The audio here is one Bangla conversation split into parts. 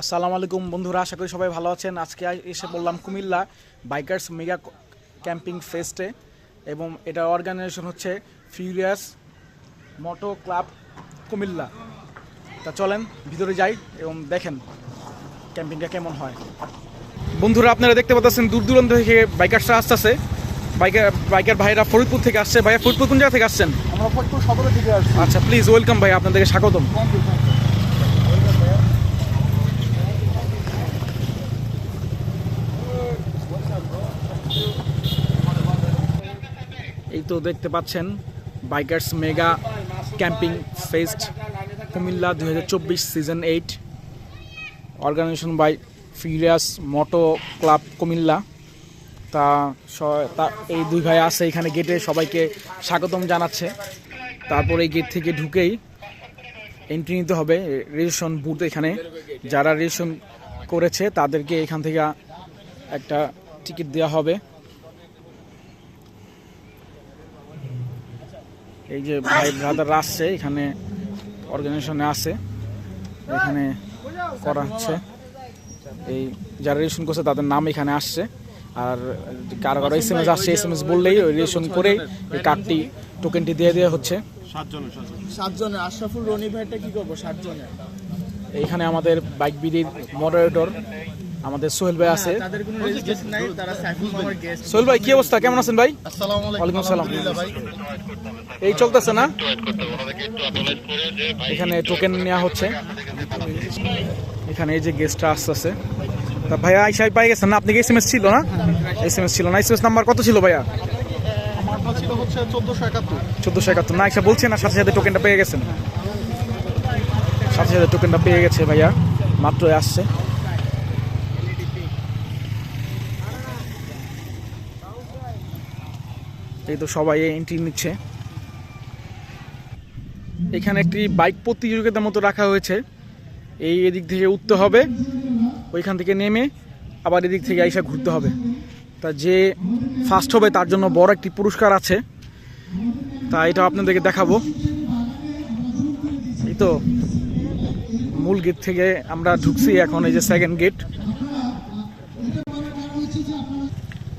আসসালামু আলাইকুম বন্ধুরা আশা করি সবাই ভালো আছেন। আজকে এসে বললাম কুমিল্লা বাইকার্স মেগা ক্যাম্পিং ফেস্টে এবং এটা অর্গানাইজেশন হচ্ছে ফিউরিয়াস মোটো ক্লাব কুমিল্লা। তা চলেন ভিতরে যাই এবং দেখেন ক্যাম্পিংটা কেমন হয়। বন্ধুরা আপনারা দেখতে পাচ্ছেন দূর দূরান্ত থেকে বাইকার্সরা আসতেছে। বাইকার বাইকার ভাইরা ফরিদপুর থেকে আসছে। ভাইয়া ফরিদপুর কোন জায়গা থেকে আসছেন? আমরা ফরিদপুর সদরের দিকে আসছি। আচ্ছা প্লিজ ওয়েলকাম ভাই আপনাদেরকে স্বাগতম। তো দেখতে পাচ্ছেন, bikers mega camping fest, Cumilla দু হাজার চব্বিশ season eight organization by furious moto club Cumilla. তা তা এই দুই ভাই আছে এখানে গেটে সবাইকে স্বাগতম জানাচ্ছে। তারপরে এই গেট থেকে ঢুকেই এন্ট্রি নিতে হবে রেজিস্ট্রেশন বুথ এখানে। যারা রেজিস্ট্রেশন করেছে, তাদেরকে এখান থেকে একটা টিকিট দেওয়া হবে। এই যে ভাই ব্রাদার আসছে এখানে অর্গানাইজেশনে আছে। এখানে করা হচ্ছে এই যারা রেজিস্ট্রেশন করছে তাদের নাম এখানে আসছে। আর কারও কারও এস এম এস আসছে এস এম এস বললেই ওই রেজিস্ট্রেশন করেই এই কার্ডটি টোকেনটি দিয়ে দেওয়া হচ্ছে। সাতজনে আশরাফুল রনি ভাইটা কি করব? সাতজনে এইখানে আমাদের বাইক বিডির মডারেটর আমাদের সোহেল ভাই আছে। তাদের কোনো রেজিস্ট্রেশন নাই তারা সাইফুল মামার গেস্ট সোহেল ভাই কি অবস্থা? কেমন আছেন ভাই? ওয়ালাইকুম আসসালাম। এই চলতেছে না? এখানে টোকেন নেওয়া হচ্ছে। এখানে এই যে গেস্টটা আসতেছে। তা ভাইয়া আইসাই পাই গেছেন না? আপনি কি এস এম এস ছিল না? এস এম এস ছিল না। এস এম এস নাম্বার কত ছিল ভাইয়া? আমারটা ছিল হচ্ছে চোদ্দোশো একাত্তর। চোদ্দোশো একাত্তর। না আইসা বলছেন না সাথে সাথে টোকেনটা পেয়ে গেছেন। সাথে সাথে টোকেনটা পেয়ে গেছে ভাইয়া। মাত্রই আসছে। এই তো সবাই এন্ট্রি নিচ্ছে। এখানে একটি বাইক প্রতিযোগিতার মতো রাখা হয়েছে। এই এদিক থেকে উঠতে হবে, ওইখান থেকে নেমে আবার এদিক থেকে আইসা ঘুরতে হবে। তা যে ফার্স্ট হবে তার জন্য বড় একটি পুরস্কার আছে। তা এটা আপনাদেরকে দেখাবো। এই তো মূল গেট থেকে আমরা ঢুকছি এখন, এই যে সেকেন্ড গেট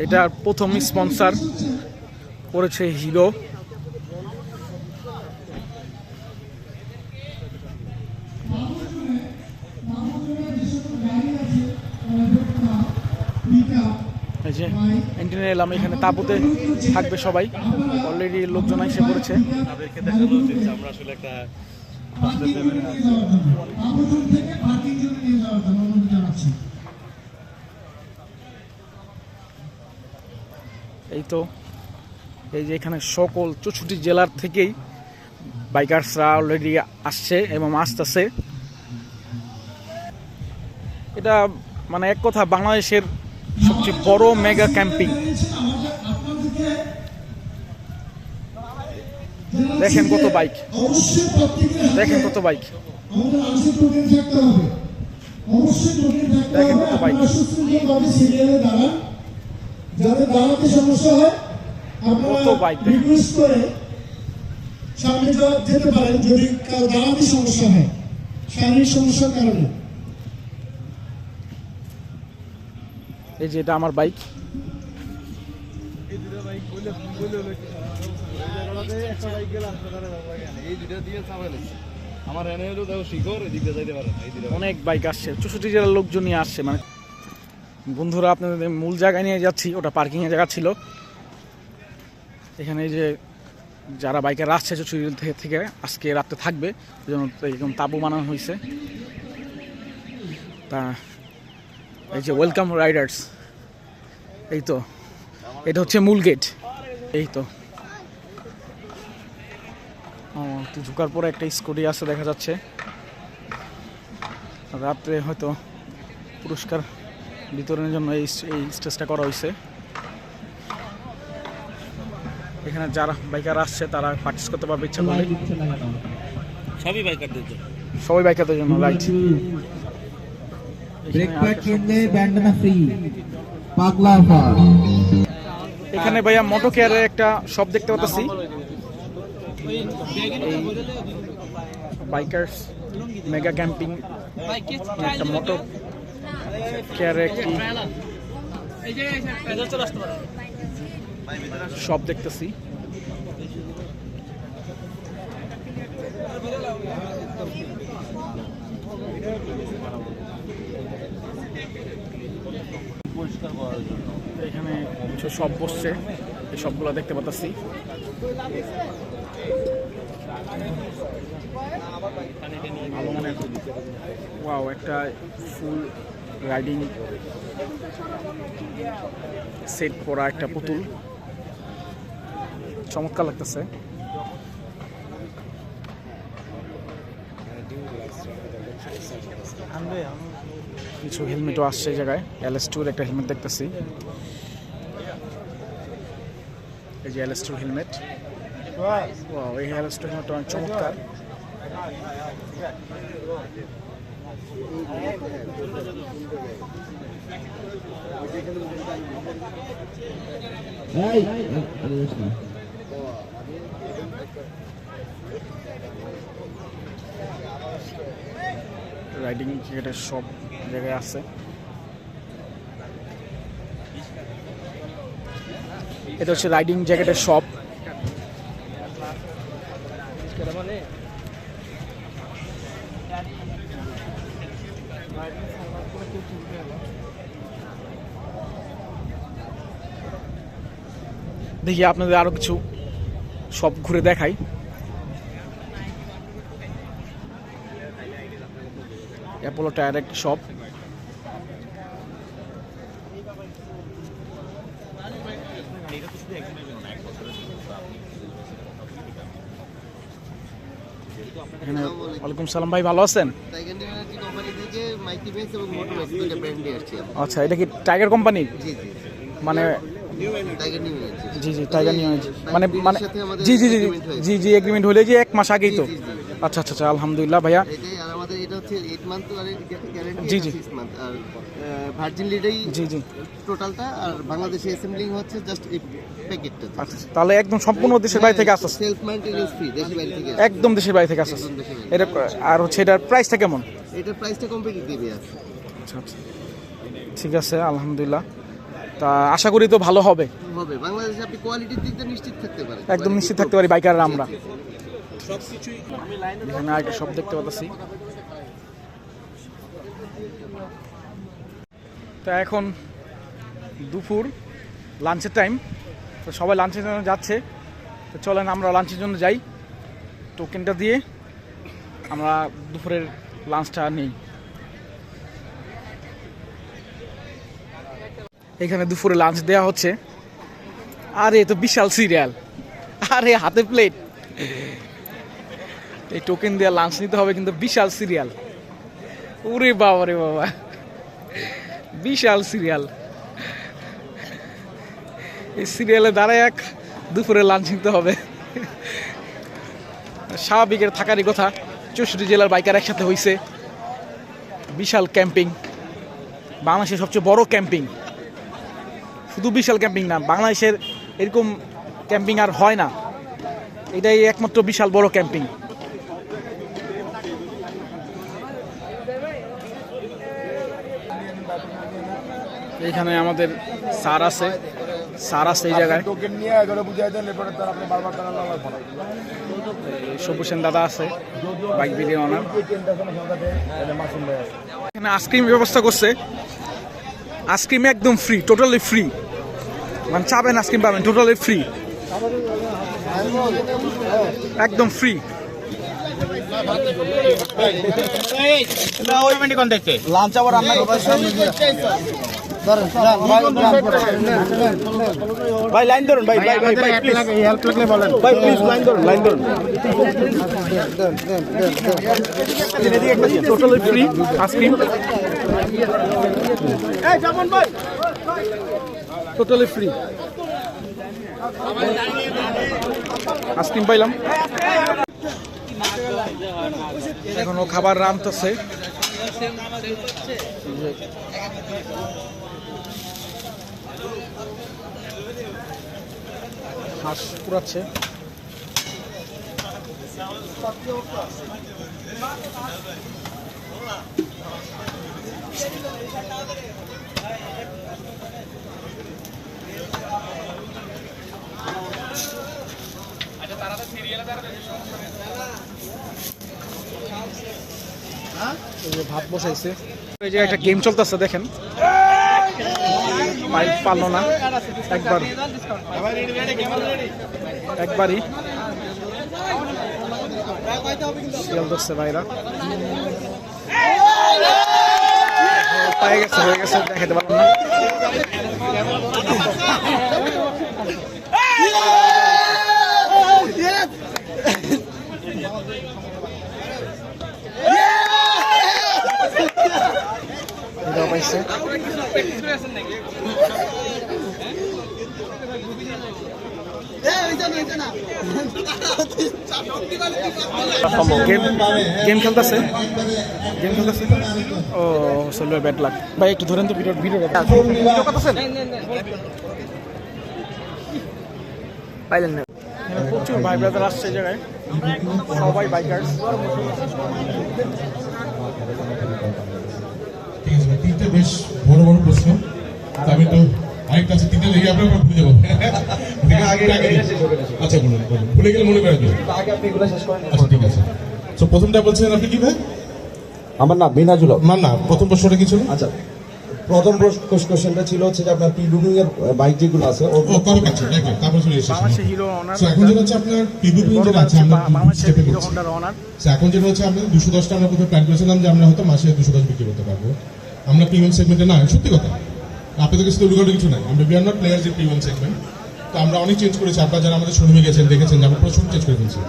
এটার প্রথম স্পন্সর করেছে হিরো। এই যে এলাম এখানে তাঁবুতে থাকবে সবাই। অলরেডি লোকজন এসে পড়েছে। তাদেরকে দেখানো উচিত আমরা আসলে একটা এই তো এই যে এখানে সকল চৌষট্টি জেলার থেকেই বাইকার্সরা অলরেডি আসছে এবং আসতেছে। এটা মানে এক কথা, বাংলাদেশের সবচেয়ে বড় মেগা ক্যাম্পিং দেখেন কত বাইক দেখেন কত বাইক দেখেন কত বাইক যাদের দাঁড়াতে সমস্যা হয় আপনারা কত বাইক দেখেন। রিকোয়েস্ট করে সামনে যেতে পারেন যদি কারও দাঁড়াতে সমস্যা হয়। শারীরিক সমস্যার কারণে। এই যে এটা আমার বাইক। অনেক বাইক আসছে। চৌষট্টি জেলার লোকজনই আসছে মানে বন্ধুরা আপনাদের মূল জায়গায় নিয়ে যাচ্ছি ওটা পার্কিং এর জায়গা ছিল। এখানে যে যারা বাইকার আসছে জেলা থেকে আজকে রাত্রে থাকবে জন্য এরকম তাবু বানানো হয়েছে। তা এই যে ওয়েলকাম রাইডার্স এই তো, এটা হচ্ছে মূল গেট এই তো। একটু ঝুঁকার পরে একটা স্কুটি আছে দেখা যাচ্ছে। রাত্রে হয়তো পুরস্কার বিতরণের জন্য এই স্টেজটা করা হয়েছে। এখানে যারা বাইকার আসছে তারা পার্টিস করতে পারবে ইচ্ছা করলে। সবই বাইকারদের জন্য। সবাই বাইকারদের জন্য লাইট ব্রেক কিনলে ব্যান্ডানা ফ্রি পাগলা অফার এখানে ভাইয়া মোটো কেয়ারের একটা শপ দেখতে পাচ্ছি। বাইকার্স মেগা ক্যাম্পিং একটা মোটো কেয়ারে একটি সব দেখতেছি। এখানে সব বসছে এই সবগুলো দেখতে পাচ্ছি ভালো মানে ওয়াও একটা ফুল রাইডিং সেট করা একটা পুতুল। চমৎকার লাগতেছে। কিছু হেলমেটও আসছে এই জায়গায়। এলএস টুর একটা হেলমেট দেখতেছি। এই যে এলএস টুর হেলমেট এই এলএস টুর হেলমেটটা অনেক চমৎকার। রাইডিং জ্যাকেটের সব জায়গায় আছে। এটা হচ্ছে রাইডিং জ্যাকেটের শপ। দেখি আপনাদের আরও কিছু সব ঘুরে দেখাই। অ্যাপোলো টায়ার একটি শপ ওয়ালাইকুম সালাম ভাই, ভালো আছেন। আচ্ছা এটা কি টাইগার কোম্পানি মানে জি জি টাইগার নিউ মানে মানে জি জি জি জি জি এগ্রিমেন্ট হলে যে এক মাস আগেই তো। আচ্ছা আচ্ছা আচ্ছা আলহামদুলিল্লাহ ভাইয়া এটাই আর আমাদের এটা হচ্ছে 8 মান্থ আর গ্যারান্টি জি, জি। 6 মান্থ আর ভার্জিন লিডাই জি জি। টোটালটা আর বাংলাদেশে অ্যাসেম্বলিং হচ্ছে জাস্ট এই প্যাকেটটা আচ্ছা। তাহলে একদম সম্পূর্ণ দেশের বাইরে থেকে আসছে সেলফ মেইনটেনেন্স ফ্রি দেশের বাইরে থেকে। একদম দেশের বাইরে থেকে আসছে। এটা আর হচ্ছে এটার প্রাইসটা কেমন? এটার প্রাইসটা কম্পিটিটিভই আছে। আচ্ছা আচ্ছা। ঠিক আছে আলহামদুলিল্লাহ। তা আশা করি তো ভালো হবে। হবে। বাংলাদেশে আপনি কোয়ালিটির দিকটা নিশ্চিত থাকতে পারেন। একদম নিশ্চিত থাকতে পারি বাইকাররা আমরা। এখানে আগে সব দেখতে পাচ্ছি তা এখন দুপুর লাঞ্চের টাইম তো সবাই লাঞ্চের জন্য যাচ্ছে। তো চলেন আমরা লাঞ্চের জন্য যাই। টোকেনটা দিয়ে আমরা দুপুরের লাঞ্চটা নিই। এখানে দুপুরে লাঞ্চ দেওয়া হচ্ছে। আরে তো বিশাল সিরিয়াল আরে, হাতে প্লেট এই টোকেন দেওয়া লাঞ্চ নিতে হবে কিন্তু বিশাল সিরিয়াল ওরে বাবা রে বাবা। বিশাল সিরিয়াল। এই সিরিয়ালে দাঁড়ায় এক, দুপুরে লাঞ্চ নিতে হবে। স্বাভাবিকের থাকারই কথা, চৌষট্টি জেলার বাইকার একসাথে হয়েছে বিশাল ক্যাম্পিং। বাংলাদেশের সবচেয়ে বড় ক্যাম্পিং। শুধু বিশাল ক্যাম্পিং না, বাংলাদেশের এরকম ক্যাম্পিং আর হয় না। এটাই একমাত্র বিশাল বড় ক্যাম্পিং। এখানে আমাদের সার আছে সার আছে এই জায়গায় এই সেন দাদা আছে বাইক ভিডিও অনার এখানে আইসক্রিম ব্যবস্থা করছে আইসক্রিম একদম ফ্রি টোটালি ফ্রি মানে চাবেন আইসক্রিম পাবেন টোটালি ফ্রি একদম ফ্রি ভাই লাইন ধরুন ভাই ভাই ভাই ভাই প্লিজ হেল্প লাগলে বলেন। ভাই প্লিজ লাইন ধরুন লাইন ধরুন। Totally free ice cream totally free ice cream পাইলাম। এখনও খাবার রামতেছে হাঁস পুরাচ্ছে। ভাত বসাইছে। এই যে একটা গেম চলতেছে দেখেন। বাইক পারল না। একবার। একবারই। শিয়াল ধরছে ভাইরা। পায়ে গেছে, হয়ে গেছে দেখাতে পারলাম না। পাইছে গেম খেলতেছে? গেম খেলতেছে? ও সোলভার ব্যাড লাক ভাই একটু ধরেন তো ভিডিও ভিডিও পাইলেন না। প্রচুর ভাই ব্রাদার আসছে জায়গায়। সবাই তিনটে বেশ বড় বড় প্রশ্ন। আমি তো আরেকটা আছে তিনটে লেগে আপনার ভুলে যাব। দেখে আগে আগে আচ্ছা বলুন ভুলে গেলে মনে করে দেবেন আচ্ছা ঠিক আছে। তো প্রথমটা বলছিলেন আপনি কি ভাই? আমার নাম মিনাজুল না না প্রথম প্রশ্নটা কি ছিল? আচ্ছা প্রথম কোশ্চেনটা ছিল হচ্ছে যে আপনার পি এর বাইক যেগুলো আছে ও কবে পাচ্ছেন দেখেন তারপর চলে হিরো অনার So, এখন যেটা হচ্ছে আপনার বড় যেটা আছে আমরা বাংলাদেশের হিরো অনার এখন যেটা হচ্ছে আমরা দুশো দশটা আমরা কোথাও প্ল্যান করেছিলাম যে আমরা হয়তো মাসে দুশো দশ বিক্রি করতে পারব। আমরা প্রিমিয়াম সেগমেন্টে না সত্যি কথা। আপনাদের কাছে তো উল্টো কিছু নাই। আমরা we are not players in premium segment তো আমরা অনেক চেঞ্জ করেছি। আপনারা যারা আমাদের শোরুমে গেছেন, দেখেছেন যে আমরা প্রচুর চেঞ্জ করে ফেলছি।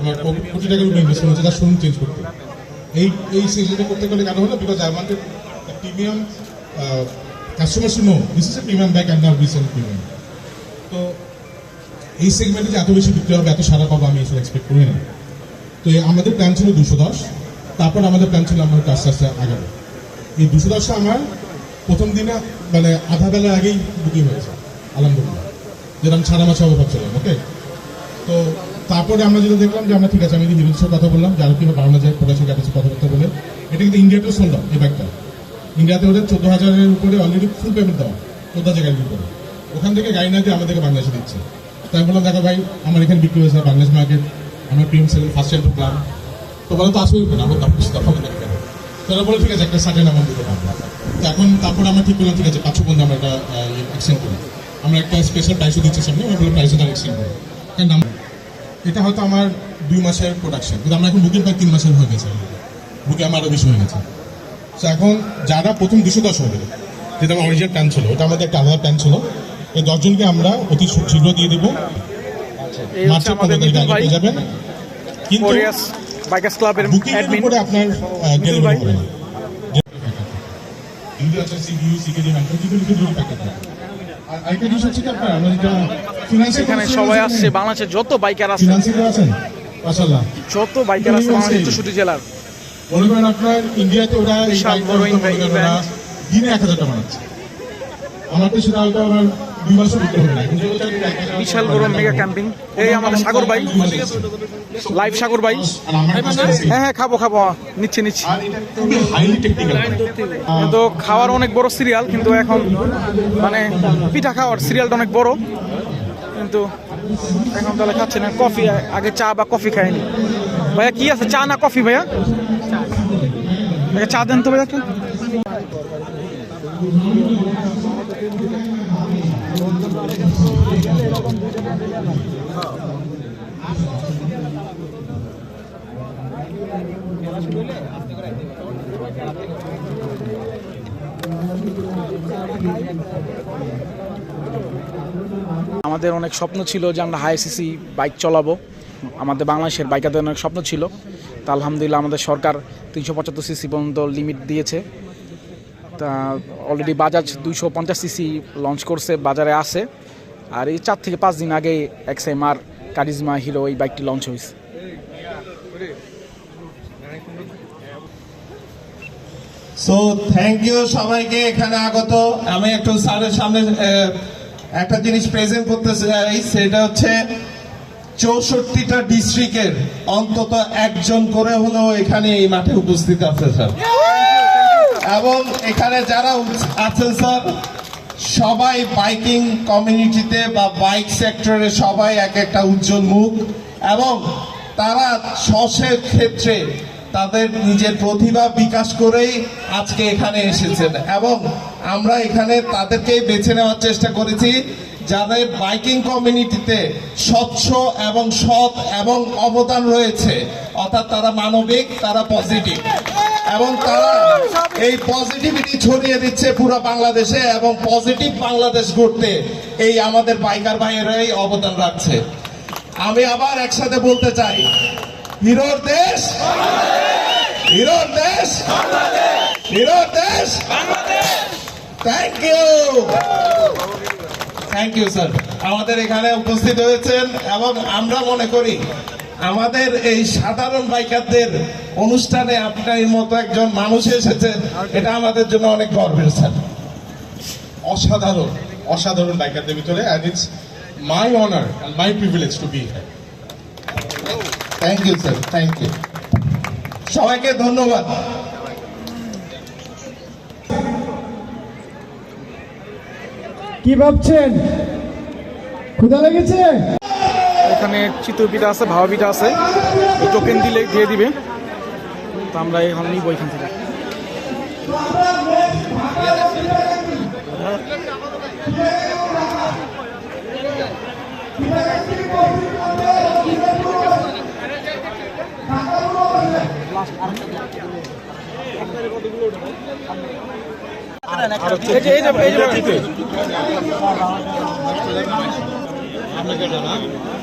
আমার কোটি টাকার উপরে ইনভেস্ট করেছে তার শোরুম চেঞ্জ করতে। এই এই সেগমেন্টে করতে গেলে কেন হলো? Because I wanted premium customers know this is a premium back and now recent premium তো এই সেগমেন্টে যে এত বেশি বিক্রি হবে, এত সারা পাবো, আমি আসলে এক্সপেক্ট করি না। তো আমাদের প্ল্যান ছিল দুশো দশ। তারপর আমাদের প্ল্যান ছিল আমার আস্তে আস্তে আগাবো। এই দুশো দশটা আমার প্রথম দিনে মানে আধা বেলার আগেই বুকিং হয়েছে, আলহামদুলিল্লাহ। যেরকম সারা মাসে অভাব ছিলাম ওকে তো তারপরে আমরা যেটা দেখলাম যে আমরা ঠিক আছে, আমি হিরোর সাথে কথা বললাম, যারা কিনা বাংলা যায় প্রকাশের কাছে কথাবার্তা বলে, এটা কিন্তু ইন্ডিয়াতেও শুনলাম এই ব্যাগটা ইন্ডিয়াতে ওদের চোদ্দ হাজারের উপরে অলরেডি ফুল পেমেন্ট দেওয়া, চোদ্দ হাজার গাড়ির উপরে। ওখান থেকে গাড়ি না দিয়ে আমাদেরকে বাংলাদেশে দিচ্ছে। তাই বললাম, দেখো ভাই, আমার এখানে বিক্রি হয়েছে বাংলাদেশ মার্কেট আমার প্রিমিয়াম সেভেন ফার্স্ট টাইম ঢুকলাম। তো বলে তো আসবেই না আমার তারা বলে ঠিক আছে একটা সার্টেন অ্যামাউন্ট দিতে পারব। তো এখন তারপর আমরা ঠিক করলাম ঠিক আছে পাঁচশো পর্যন্ত আমরা একটা এক্সচেঞ্জ করি আমরা একটা স্পেশাল প্রাইসও দিচ্ছি সামনে আমরা বলে প্রাইসও তার এক্সচেঞ্জ করি কারণ এটা হয়তো আমার দুই মাসের প্রোডাকশন কিন্তু আমরা এখন বুকিং প্রায় তিন মাসের হয়ে গেছে। বুকিং আমার আরও বেশি হয়ে গেছে। তো এখন যারা প্রথম দুশো দশ হবে যেটা আমার অরিজিনাল প্ল্যান ছিল ওটা আমাদের একটা আলাদা প্ল্যান ছিল এই দশজনকে আমরা অতি শীঘ্র দিয়ে দেবো। এই মার্চের পনেরো তারিখ আগে পেয়ে যাবেন। কিন্তু বাইকার্স ক্লাবের অ্যাডমিন ভাই। এখানে সবাই আসছে বাংলাদেশের যত বাইকার আছে। যত বাইকার আছে বাংলাদেশের চৌষট্টি জেলার। মনে করেন আপনার ইন্ডিয়াতে ওরা। দিনে এক হাজার টাকা বানাচ্ছে। আমার তো সেটা হয়তো বিশাল বড় মেগা ক্যাম্পিং এই আমাদের সাগর ভাই। লাইভ সাগর ভাই। হ্যাঁ হ্যাঁ খাব খাব। নিচ্ছি নিচ্ছি। কিন্তু খাওয়ার অনেক বড় সিরিয়াল কিন্তু এখন মানে পিঠা খাওয়ার সিরিয়ালটা অনেক বড়। কিন্তু এখন তাহলে খাচ্ছে না। কফি, আগে চা বা কফি খায়নি ভাইয়া, কি আছে? চা না কফি ভাইয়া? আগে চা দেন তো ভাইয়া। আমাদের অনেক স্বপ্ন ছিল যে আমরা হাই সিসি বাইক চালাবো। আমাদের বাংলাদেশের বাইকারদের অনেক স্বপ্ন ছিল। তা আলহামদুলিল্লাহ আমাদের সরকার তিনশো পঁচাত্তর সিসি পর্যন্ত লিমিট দিয়েছে। অলরেডি বাজাজ দুইশো পঞ্চাশ সিসি লঞ্চ করছে বাজারে আছে। আর এই চার থেকে পাঁচ দিন আগে এক্সএমআর কারিজমা হিরো এই বাইকটি লঞ্চ হয়েছে। সো থ্যাংক ইউ সবাইকে এখানে আগত। আমি একটু স্যারের সামনে একটা জিনিস প্রেজেন্ট করতে চাই সেটা হচ্ছে চৌষট্টিটা ডিস্ট্রিক্টের অন্তত একজন করে হলেও এখানে এই মাঠে উপস্থিত আছে স্যার। এবং এখানে যারা আছেন, স্যার, সবাই বাইকিং কমিউনিটিতে বা বাইক সেক্টরে সবাই এক একটা উজ্জ্বল মুখ এবং তারা সসের ক্ষেত্রে তাদের নিজের প্রতিভা বিকাশ করেই আজকে এখানে এসেছেন। এবং আমরা এখানে তাদেরকেই বেছে নেওয়ার চেষ্টা করেছি যাদের বাইকিং কমিউনিটিতে স্বচ্ছ এবং সৎ এবং অবদান রয়েছে। অর্থাৎ তারা মানবিক, তারা পজিটিভ। এবং তারা এই পজিটিভিটি ছড়িয়ে দিচ্ছে পুরো বাংলাদেশে এবং পজিটিভ বাংলাদেশ গড়তে এই আমাদের বাইকার ভাইয়েরাই অবদান রাখছে। আমি আবার একসাথে বলতে চাই, হিরোর দেশ হিরোর দেশ হিরোর দেশ thank you thank you sir আমাদের এখানে উপস্থিত হয়েছেন এবং আমরা মনে করি আমাদের এই সাধারণ বাইকারদের অনুষ্ঠানে আপনার মতো একজন মানুষ এসেছেন এটা আমাদের জন্য অনেক গর্বের স্যার। অসাধারণ অসাধারণ বাইকারদের ভিতরে and it's my honour and my privilege to be thank you sir thank you সবাইকে ধন্যবাদ। কি ভাবছেন? ক্ষুধা লেগেছে? এখানে পিঠা আছে ভাবা পিঠা আছে টোকেন দিলে দিয়ে দিবে। তো আমরা এখন নিব এখান থেকে। এই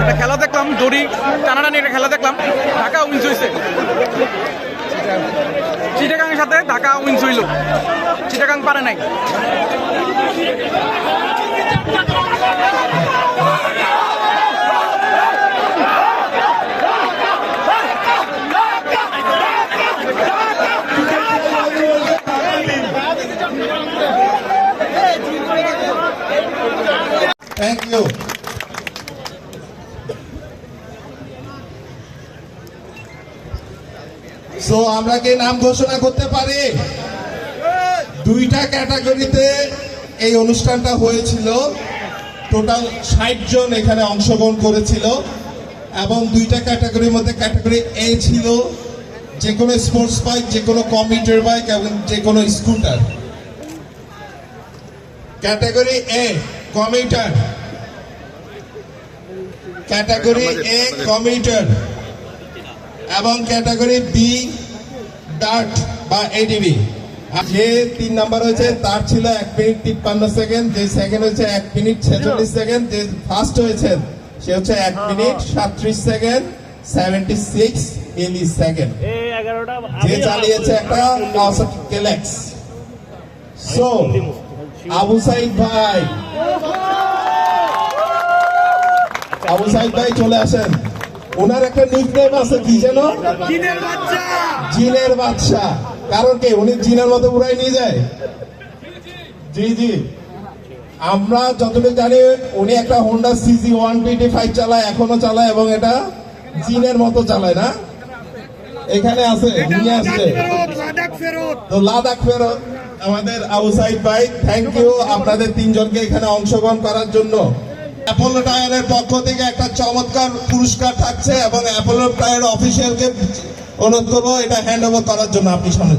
একটা খেলা দেখলাম দড়ি টানাটানি একটা খেলা দেখলাম। ঢাকা উইন্স হয়েছে চিটাগাংয়ের সাথে ঢাকা উইন্স হইল। চিটাগাং পারে নাই। থ্যাংক ইউ সো আমরা কি নাম ঘোষণা করতে পারি? দুইটা ক্যাটাগরিতে এই অনুষ্ঠানটা হয়েছিল। টোটাল ষাট জন এখানে অংশগ্রহণ করেছিল এবং দুইটা ক্যাটাগরির মধ্যে ক্যাটাগরি এ ছিল যে কোনো স্পোর্টস বাইক যে কোনো কমিউটার বাইক এবং যে কোনো scooter category A commuter category A commuter এবং ক্যাটাগরি বি ডার্ট বা এডিবি যে তিন নাম্বার হয়েছে তার ছিল এক মিনিট তিপ্পান্ন সেকেন্ড যে সেকেন্ড হয়েছে এক মিনিট ছেচল্লিশ সেকেন্ড যে ফার্স্ট হয়েছে সে হচ্ছে এক মিনিট সাতত্রিশ second seventy six millisecond যে চালিয়েছে একটা কেলেক্স সো আবু সাইদ ভাই। আবু সাইদ ভাই চলে আসেন। ওনার একটা নিকনেম আছে কি যেন? জিনের বাচ্চা। কারণ কি উনি জিনের মতো উড়াই নিয়ে যায়? জি জি। আমরা যতটুকু জানি উনি একটা Honda CG one twenty five চালায় এখনও চালায় এবং এটা জিনের মতো চালায় না? এখানে আছে নিয়ে আসছে তো লাদাখ ফেরত আমাদের আবু সাইদ ভাই থ্যাংক ইউ আপনাদের তিনজনকে এখানে অংশগ্রহণ করার জন্য। অ্যাপোলো টায়ারের পক্ষ থেকে একটা চমৎকার পুরস্কার থাকছে এবং অ্যাপোলো টায়ার অফিসিয়ালকে অনুরোধ করব এটা হ্যান্ড ওভার করার জন্য আপনি সামনে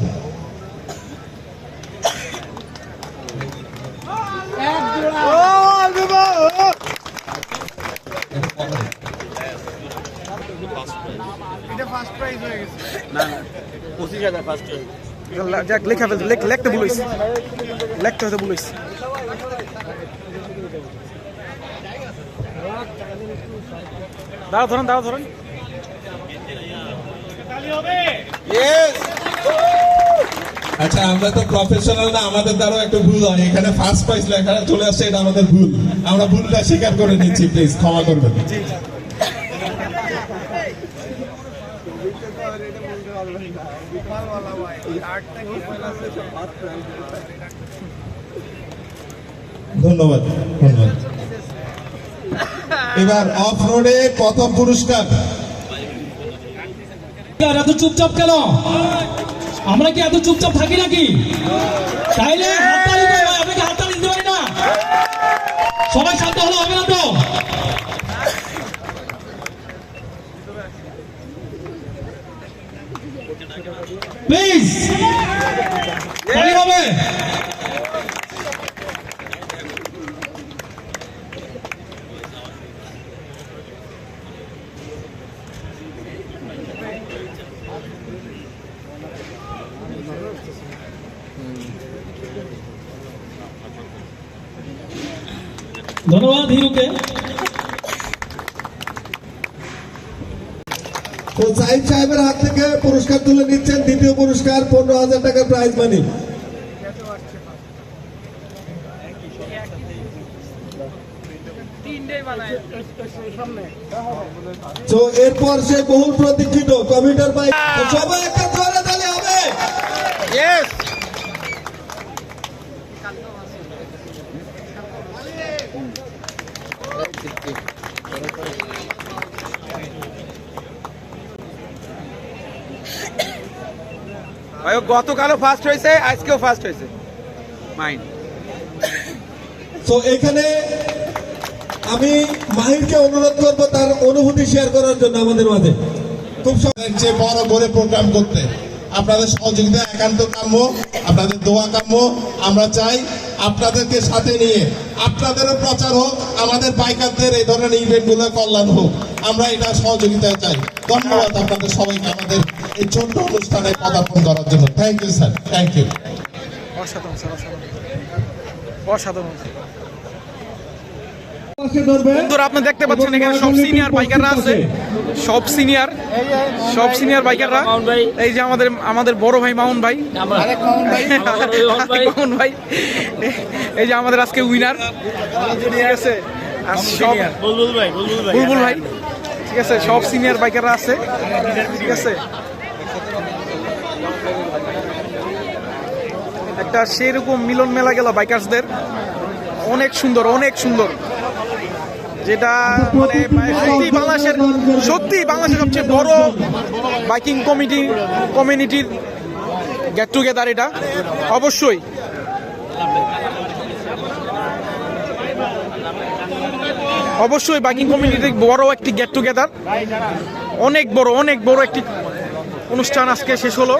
যাক লেখা ফেলতে লেখতে ভুল হয়েছে লেখতে হয়তো ভুল হয়েছে দাঁড়া ধরেন দাঁড়া ধরেন। আচ্ছা আমরা তো প্রফেশনাল না আমাদের দ্বারাও একটু ভুল হয়। এখানে ফার্স্ট প্রাইজ লেখা চলে আসছে এটা আমাদের ভুল। আমরা ভুলটা স্বীকার করে নিচ্ছি প্লিজ ক্ষমা করবেন। ধন্যবাদ ধন্যবাদ। এবার অফ রোডে প্রথম পুরস্কার। এত চুপচাপ কেন? আমরা কি এত চুপচাপ থাকি নাকি? তাইলে হাততালি আমরা কি হাততালি দিতে পারি না? সবাই শান্ত হলো, হবে না তো? প্লিজ হবে। ধন্যবাদ হিরুকে তো সাইদ সাহেবের হাত থেকে পুরস্কার তুলে নিচ্ছেন দ্বিতীয় পুরস্কার পনেরো হাজার টাকা প্রাইজ মানি তো এরপর সে বহুল প্রতীক্ষিত কমিটার বাইক সবাই একটা জোরে তালে হবে। গতকালও ফার্স্ট হয়েছে আজকেও ফার্স্ট হয়েছে। মাইন। তো এখানে আমি মাহিরকে অনুরোধ করব তার অনুভূতি শেয়ার করার জন্য আমাদের মাঝে। খুব সবচেয়ে চেয়ে বড় করে প্রোগ্রাম করতে। আপনাদের সহযোগিতা একান্ত কাম্য আপনাদের দোয়া কাম্য। আমরা চাই আপনাদেরকে সাথে নিয়ে আপনাদেরও প্রচার হোক, আমাদের বাইকারদের এই ধরনের ইভেন্টগুলো কল্যাণ হোক। আমরা এটা সহযোগিতা চাই। ধন্যবাদ আপনাদের সবাইকে আমাদের এই ছোট্ট অনুষ্ঠানে পদার্পণ করার জন্য। Thank you sir thank you অসাধারণ স্যার অসাধারণ। অসাধারণ বন্ধুরা আপনি দেখতে পাচ্ছেন এখানে সব সিনিয়র বাইকাররা আছে। সব সিনিয়র সব সিনিয়র বাইকাররা এই যে আমাদের আমাদের বড় ভাই মামুন ভাই। মামুন ভাই। এই যে আমাদের আজকে উইনার ঠিক আছে? আর সব বুলবুল ভাই ঠিক আছে? সব সিনিয়র বাইকাররা আছে। ঠিক আছে? একটা সেরকম মিলন মেলা গেল বাইকার্সদের অনেক সুন্দর অনেক সুন্দর। যেটা মানে বাংলাদেশের সত্যি বাংলাদেশের সবচেয়ে বড় বাইকিং কমিটি কমিউনিটির গেট টুগেদার এটা। অবশ্যই। অবশ্যই বাইকিং কমিউনিটির বড় একটি গেট টুগেদার অনেক বড় অনেক বড় একটি অনুষ্ঠান আজকে শেষ হলো।